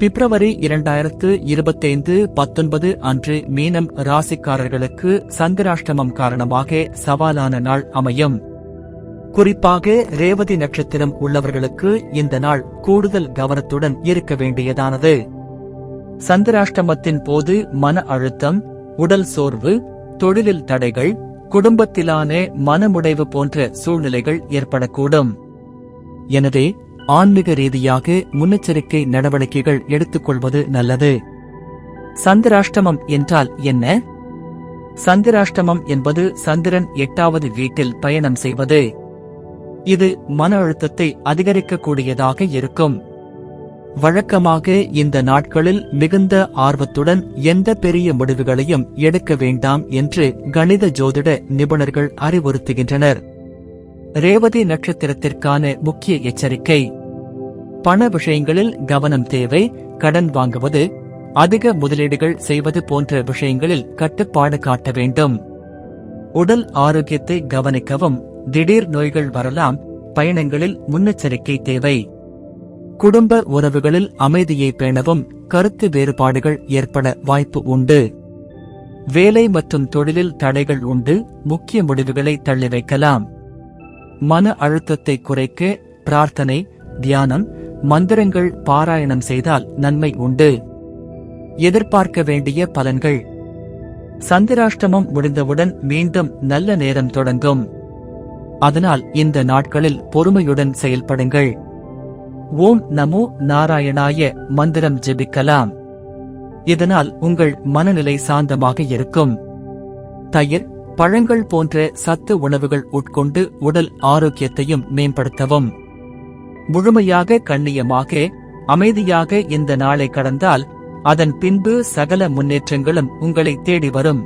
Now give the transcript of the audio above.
பிப்ரவரி இரண்டாயிரத்து இருபத்தைந்து பத்தொன்பது அன்று மீனம் ராசிக்காரர்களுக்கு சந்திராஷ்டமம் காரணமாக சவாலான நாள் அமையும். குறிப்பாக ரேவதி நட்சத்திரம் உள்ளவர்களுக்கு இந்த நாள் கூடுதல் கவனத்துடன் இருக்க வேண்டியதானது. சந்திராஷ்டமத்தின் போது மன அழுத்தம் உடல் சோர்வு தொழிலில் தடைகள் குடும்பத்திலான மனமுடைவு போன்ற சூழ்நிலைகள் ஏற்படக்கூடும். எனவே ஆன்மீக ரீதியாக முன்னெச்சரிக்கை நடவடிக்கைகள் எடுத்துக்கொள்வது நல்லது. சந்திராஷ்டமம் என்றால் என்ன? சந்திராஷ்டமம் என்பது சந்திரன் எட்டாவது வீட்டில் பயணம் செய்வது. இது மன அழுத்தத்தை அதிகரிக்கக்கூடியதாக இருக்கும். வழக்கமாக இந்த நாட்களில் மிகுந்த ஆர்வத்துடன் எந்த பெரிய முடிவுகளையும் எடுக்க வேண்டாம் என்று கணித ஜோதிட நிபுணர்கள் அறிவுறுத்துகின்றனர். ரேவதி நட்சத்திரத்திற்கான முக்கிய எச்சரிக்கை. பண விஷயங்களில் கவனம் தேவை கடன் வாங்குவது அதிக முதலீடுகள் செய்வது போன்ற விஷயங்களில் கட்டுப்பாடு காட்ட வேண்டும். உடல் ஆரோக்கியத்தை கவனிக்கவும் திடீர் நோய்கள் வரலாம் பயணங்களில் முன்னெச்சரிக்கை தேவை. குடும்ப உறவுகளில் அமைதியை பேணவும் கருத்து வேறுபாடுகள் ஏற்பட வாய்ப்பு உண்டு. வேலை மற்றும் தொழிலில் தடைகள் உண்டு முக்கிய முடிவுகளை தள்ளி வைக்கலாம். மன அழுத்தத்தை குறைக்க பிரார்த்தனை தியானம் மந்திரங்கள் பாராயணம் செய்தால் நன்மை உண்டு. எதிர்பார்க்க வேண்டிய பலன்கள். சந்திராஷ்டமம் முடிந்தவுடன் மீண்டும் நல்ல நேரம் தொடங்கும். அதனால் இந்த நாட்களில் பொறுமையுடன் செயல்படுங்கள். ஓம் நமோ நாராயணாய மந்திரம் ஜெபிக்கலாம். இதனால் உங்கள் மனநிலை சாந்தமாக இருக்கும். தயிர் பழங்கள் போன்ற சத்து உணவுகள் உட்கொண்டு உடல் ஆரோக்கியத்தையும் மேம்படுத்தவும். முழுமையாக கண்ணியமாக அமைதியாக இந்த நாளை கடந்தால் அதன் பின்பு சகல முன்னேற்றங்களும் உங்களை தேடி வரும்.